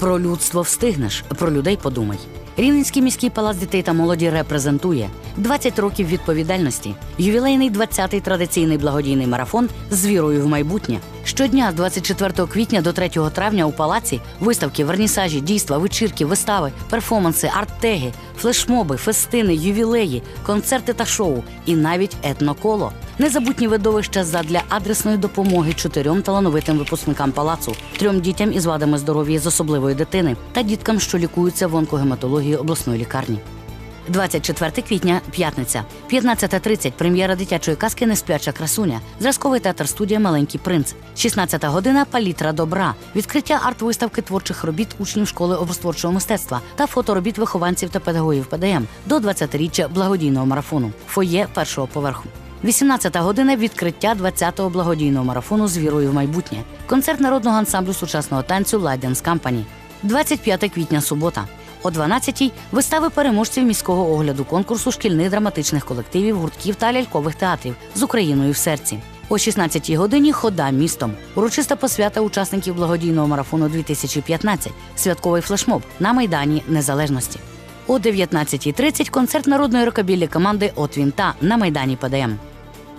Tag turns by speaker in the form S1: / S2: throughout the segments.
S1: Про людство встигнеш, про людей подумай. Рівненський міський палац дітей та молоді репрезентує 20 років відповідальності, ювілейний 20-й традиційний благодійний марафон з вірою в майбутнє. Щодня з 24 квітня до 3 травня у палаці виставки, вернісажі, дійства, вечірки, вистави, перформанси, арт-теги, флешмоби, фестини, ювілеї, концерти та шоу і навіть етноколо. Незабутні видовища задля адресної допомоги чотирьом талановитим випускникам палацу, трьом дітям із вадами здоров'я з особливої дитини та діткам, що лікуються в онкогематології обласної лікарні. 24 квітня, п'ятниця, 15.30 прем'єра дитячої казки Неспляча красуня, зразковий театр студія Маленький принц, 16 година Палітра добра, відкриття арт-виставки творчих робіт учнів школи образотворчого мистецтва та фоторобіт вихованців та педагогів ПДМ до 20-річчя благодійного марафону, фоє першого поверху. 18 година відкриття 20-го благодійного марафону з вірою в майбутнє. Концерт народного ансамблю сучасного танцю Ладянс Company. 25 квітня субота. О 12-й вистави переможців міського огляду конкурсу шкільних драматичних колективів, гуртків та лялькових театрів з Україною в серці. О 16-й годині хода містом. Урочиста посвята учасників благодійного марафону 2015. Святковий флешмоб на Майдані Незалежності. О 19.30 концерт народної рокобіллі команди От Вінта на Майдані ПДМ.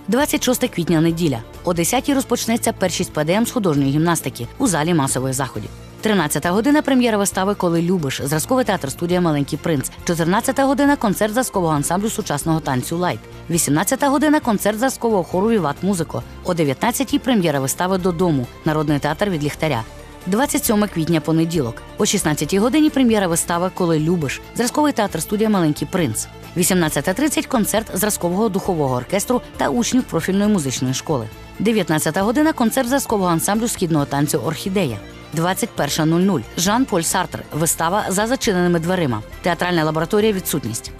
S1: 26 квітня неділя. О 10-й розпочнеться першість ПДМ з художньої гімнастики у залі масових заходів. 13 година прем'єра вистави Коли любиш, зразковий театр студія Маленький принц. 14-та година концерт зразкового ансамблю сучасного танцю Лайт. 18-та година концерт зразкового хору Віват Музико. О 19-й прем'єра вистави Додому. Народний театр від ліхтаря. 27 квітня понеділок. О 16-й годині прем'єра вистави Коли любиш. Зразковий театр студія Маленький принц. 18.30 концерт зразкового духового оркестру та учнів профільної музичної школи. 19 година концерт зразкового ансамблю східного танцю Орхідея. 21.00 Жан Поль Сартр. Вистава за зачиненими дверима. Театральна лабораторія відсутність.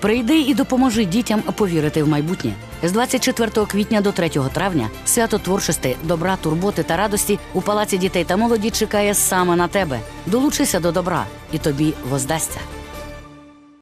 S1: Прийди і допоможи дітям повірити в майбутнє. З 24 квітня до 3 травня свято творчості, добра, турботи та радості у палаці дітей та молоді чекає саме на тебе. Долучися до добра, і тобі воздасться.